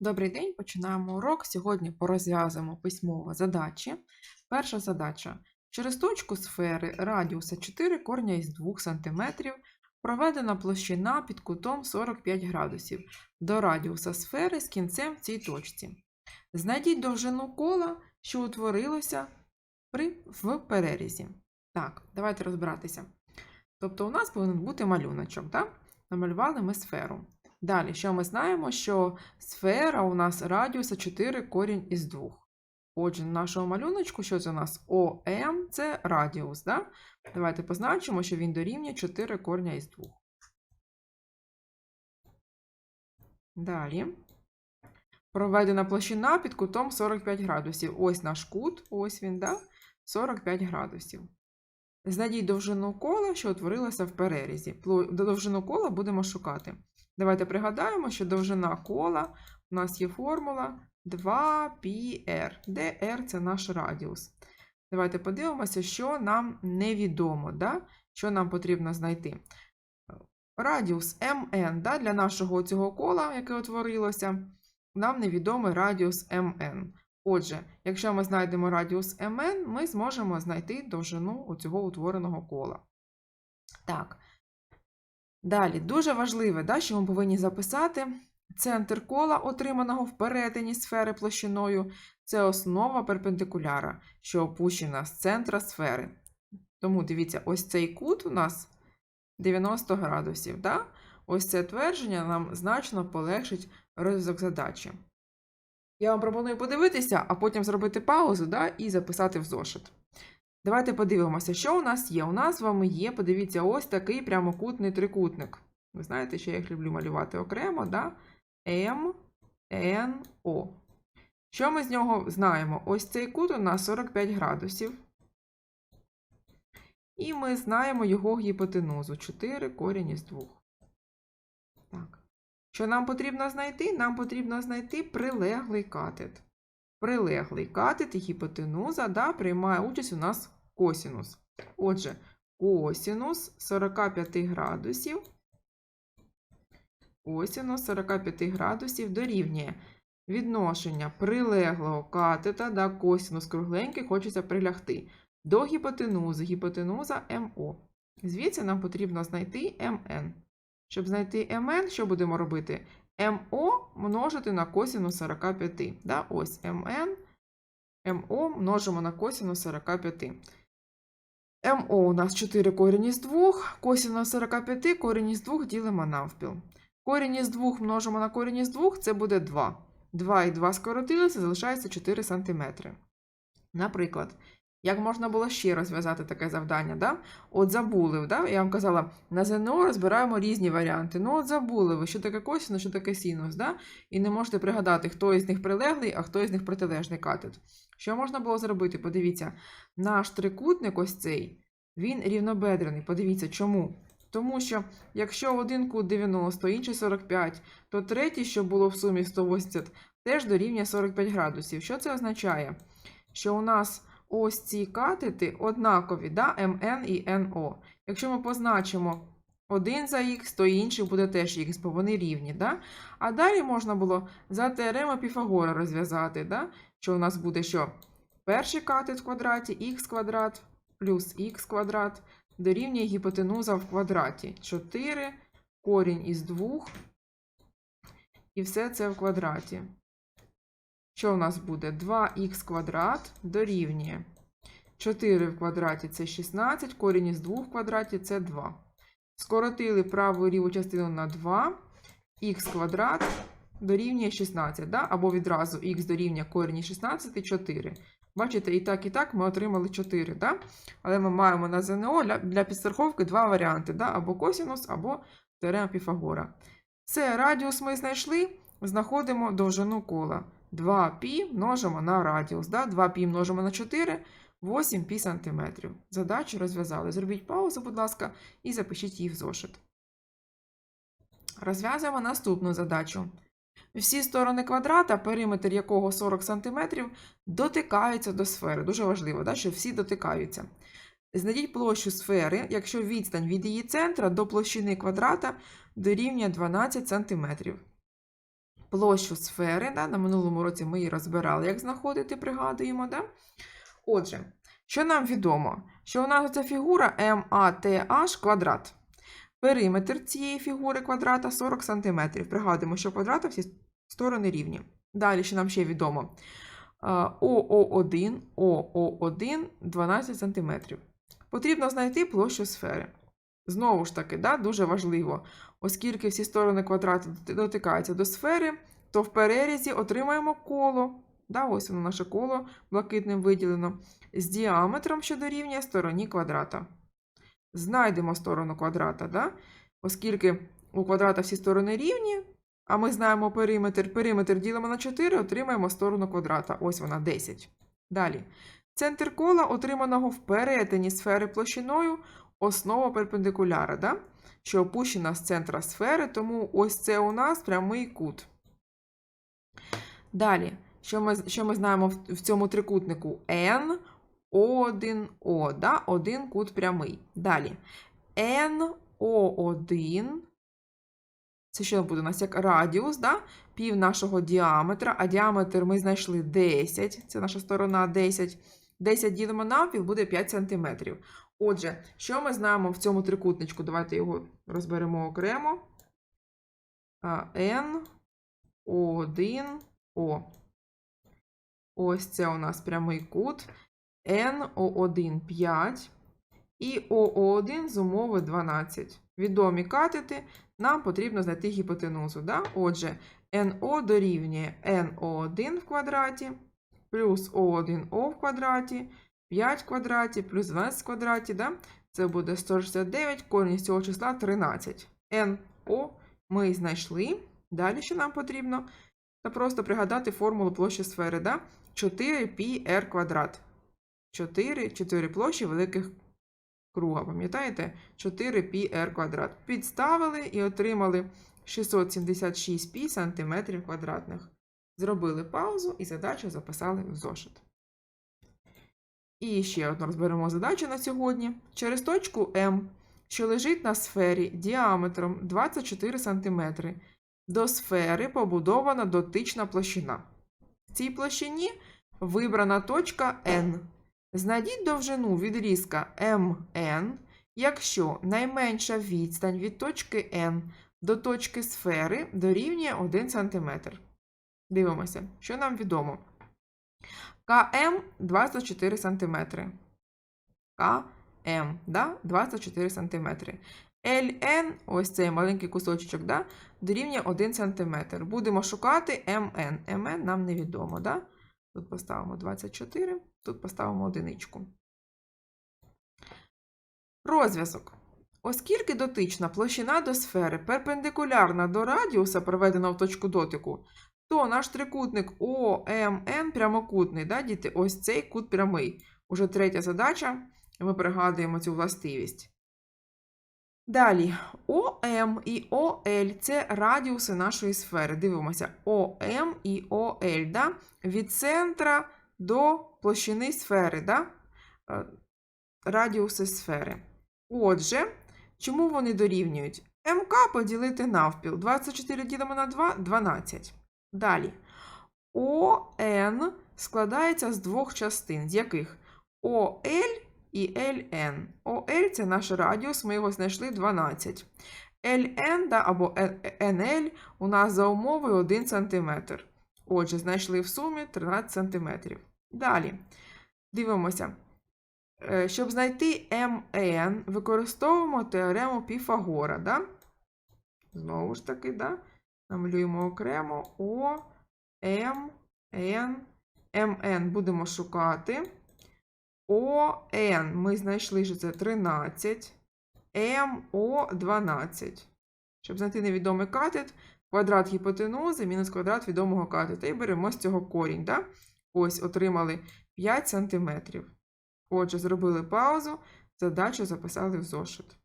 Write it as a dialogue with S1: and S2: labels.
S1: Добрий день, починаємо урок. Сьогодні порозв'язуємо письмово задачі. Перша задача. Через точку сфери радіуса 4 корня із 2 см проведена площина під кутом 45 градусів до радіуса сфери з кінцем в цій точці. Знайдіть довжину кола, що утворилося при, в перерізі. Так, давайте розбиратися. Тобто у нас повинен бути малюночок. Так? Намалювали ми сферу. Далі, що ми знаємо, що сфера у нас радіуса 4 корінь із 2. Отже, на нашому малюночку, що це у нас ОМ, це радіус. Да? Давайте позначимо, що він дорівнює 4 корня із 2. Далі. Проведена площина під кутом 45 градусів. Ось наш кут, ось він, да? 45 градусів. Знайдіть довжину кола, що утворилася в перерізі. Довжину кола будемо шукати. Давайте пригадаємо, що довжина кола у нас є формула 2πr, де r це наш радіус. Давайте подивимося, що нам невідомо, да? що нам потрібно знайти. Радіус mn да? для нашого цього кола, яке утворилося, нам невідомий радіус mn. Отже, якщо ми знайдемо радіус mn, ми зможемо знайти довжину цього утвореного кола. Так. Далі, дуже важливе, да, що ми повинні записати. Центр кола, отриманого в перетині сфери площиною, це основа перпендикуляра, що опущена з центра сфери. Тому дивіться, ось цей кут у нас 90 градусів. Да? Ось це твердження нам значно полегшить розв'язок задачі. Я вам пропоную подивитися, а потім зробити паузу да, і записати в зошит. Давайте подивимося, що у нас є. У нас з вами є, подивіться, ось такий прямокутний трикутник. Ви знаєте, що я їх люблю малювати окремо, да? М, Н, О. Що ми з нього знаємо? Ось цей кут у нас 45 градусів. І ми знаємо його гіпотенузу 4 корінь із 2. Так. Що нам потрібно знайти? Нам потрібно знайти прилеглий катет. Прилеглий катет і гіпотенуза да, приймає участь у нас косінус. Отже, косінус 45 градусів. Косінус 45 градусів дорівнює відношення прилеглого катета, да, косінус кругленький, хочеться прилягти, до гіпотенузи, гіпотенуза МО. Звідси нам потрібно знайти МН. Щоб знайти МН, що будемо робити? МО множити на косінус 45. Да? Ось МН, МО множимо на косінус 45. МО у нас 4 корінь із 2, косінус 45 корінь із 2 ділимо навпіл. Корінь із 2 множимо на корінь із 2, це буде 2. 2 і 2 скоротилися, залишається 4 см. Наприклад, як можна було ще розв'язати таке завдання? Да? От забули, да? я вам казала, на ЗНО розбираємо різні варіанти. Ну, от забули ви, що таке косінус, що таке синус, да? і не можете пригадати, хто із них прилеглий, а хто із них протилежний катет. Що можна було зробити? Подивіться, наш трикутник ось цей, він рівнобедрений. Подивіться, чому? Тому що якщо один кут 90, інший 45, то третій, що було в сумі 180, теж дорівнює 45 градусів. Що це означає? Що у нас ось ці катети однакові, да? МН і НО. Якщо ми позначимо один за х, то інший буде теж х, бо вони рівні. Да? А далі можна було за теорему Піфагора розв'язати, да? що у нас буде що? Перший катет в квадраті х квадрат плюс х квадрат дорівнює гіпотенуза в квадраті. 4 корінь із 2 і все це в квадраті. Що у нас буде? 2х квадрат дорівнює 4 в квадраті це 16, корінь із 2 в квадраті це 2. Скоротили праву і ліву частину на 2, х квадрат дорівнює 16, да? або відразу х дорівнює корінь із 16 4. Бачите, і так, і так ми отримали 4, да? але ми маємо на ЗНО для, для підстраховки два варіанти: да? або косінус, або теорема Піфагора. Це радіус ми знайшли, знаходимо довжину кола. 2π множимо на радіус. Да? 2π множимо на 4, 8π сантиметрів. Задачу розв'язали. Зробіть паузу, будь ласка, і запишіть її в зошит. Розв'язуємо наступну задачу. Всі сторони квадрата, периметр якого 40 см, дотикаються до сфери. Дуже важливо, да, що всі дотикаються. Знайдіть площу сфери, якщо відстань від її центра до площини квадрата дорівнює 12 см. площу сфери. Да? На минулому році ми її розбирали, як знаходити, пригадуємо. Да? Отже, що нам відомо? Що у нас ця фігура MATH квадрат. Периметр цієї фігури квадрата 40 см. Пригадуємо, що квадрата всі сторони рівні. Далі, що нам ще відомо? А, ОО1, ОО1 12 см. Потрібно знайти площу сфери. Знову ж таки, да, дуже важливо, оскільки всі сторони квадрата доти- дотикаються до сфери, то в перерізі отримаємо коло. Да, ось воно наше коло блакитним виділено, з діаметром, що дорівнює стороні квадрата. Знайдемо сторону квадрата, да? оскільки у квадрата всі сторони рівні, а ми знаємо периметр. Периметр ділимо на 4, отримаємо сторону квадрата. Ось вона 10. Далі. Центр кола, отриманого в перетині сфери площиною, основа перпендикуляра, да? що опущена з центра сфери, тому ось це у нас прямий кут. Далі, що ми, що ми знаємо в, в цьому трикутнику? N, O1, O, да? один кут прямий. Далі. NO1, це що буде у нас як радіус, да? пів нашого діаметра, а діаметр ми знайшли 10, це наша сторона 10. 10 ділимо навпіл, буде 5 см. Отже, що ми знаємо в цьому трикутничку? Давайте його розберемо окремо. N, O1, O. Ось це у нас прямий кут. NO1 5 і ОО1 з умови 12. Відомі катети, нам потрібно знайти гіпотенузу. Да? Отже, НО дорівнює НО1 в квадраті плюс О1О в квадраті, 5 в квадраті плюс 12 в квадраті. Да? Це буде 169, корінь цього числа 13. НО ми знайшли. Далі що нам потрібно? Та просто пригадати формулу площі сфери. Да? 4πr квадрат. 4, 4 площі великих круга, пам'ятаєте? 4πr квадрат. Підставили і отримали 676 пі сантиметрів квадратних. Зробили паузу і задачу записали в зошит. І ще одну розберемо задачу на сьогодні. Через точку М, що лежить на сфері діаметром 24 см, до сфери побудована дотична площина. В цій площині вибрана точка N. Знайдіть довжину відрізка MN, якщо найменша відстань від точки N до точки сфери дорівнює 1 см. Дивимося, що нам відомо. КМ 24 см. КМ, да? 24 см. ЛН, ось цей маленький кусочок, да? дорівнює 1 см. Будемо шукати МН. МН нам невідомо. Да? Тут поставимо 24, тут поставимо одиничку. Розв'язок. Оскільки дотична площина до сфери перпендикулярна до радіуса, проведеного в точку дотику, то наш трикутник ОМН прямокутний, да, діти? Ось цей кут прямий. Уже третя задача, ми пригадуємо цю властивість. Далі, ОМ і ОЛ це радіуси нашої сфери. Дивимося, ОМ і ОЛ да? від центра до площини сфери. Да? Е, Радіуси сфери. Отже, чому вони дорівнюють? МК поділити навпіл. 24 ділимо на 2 12. Далі. ОН складається з двох частин, з яких ОЛ і LN. ОЛ це наш радіус, ми його знайшли 12. LN да, або NL у нас за умовою 1 см. Отже, знайшли в сумі 13 см. Далі. Дивимося. Е, Щоб знайти МН, використовуємо теорему Піфагора. Да? Знову ж таки, да? Намалюємо окремо О, М, Н, МН будемо шукати. ОН ми знайшли, що це 13, МО 12. Щоб знайти невідомий катет, квадрат гіпотенузи мінус квадрат відомого катета. І беремо з цього корінь. Да? Ось отримали 5 см. Отже, зробили паузу, задачу записали в зошит.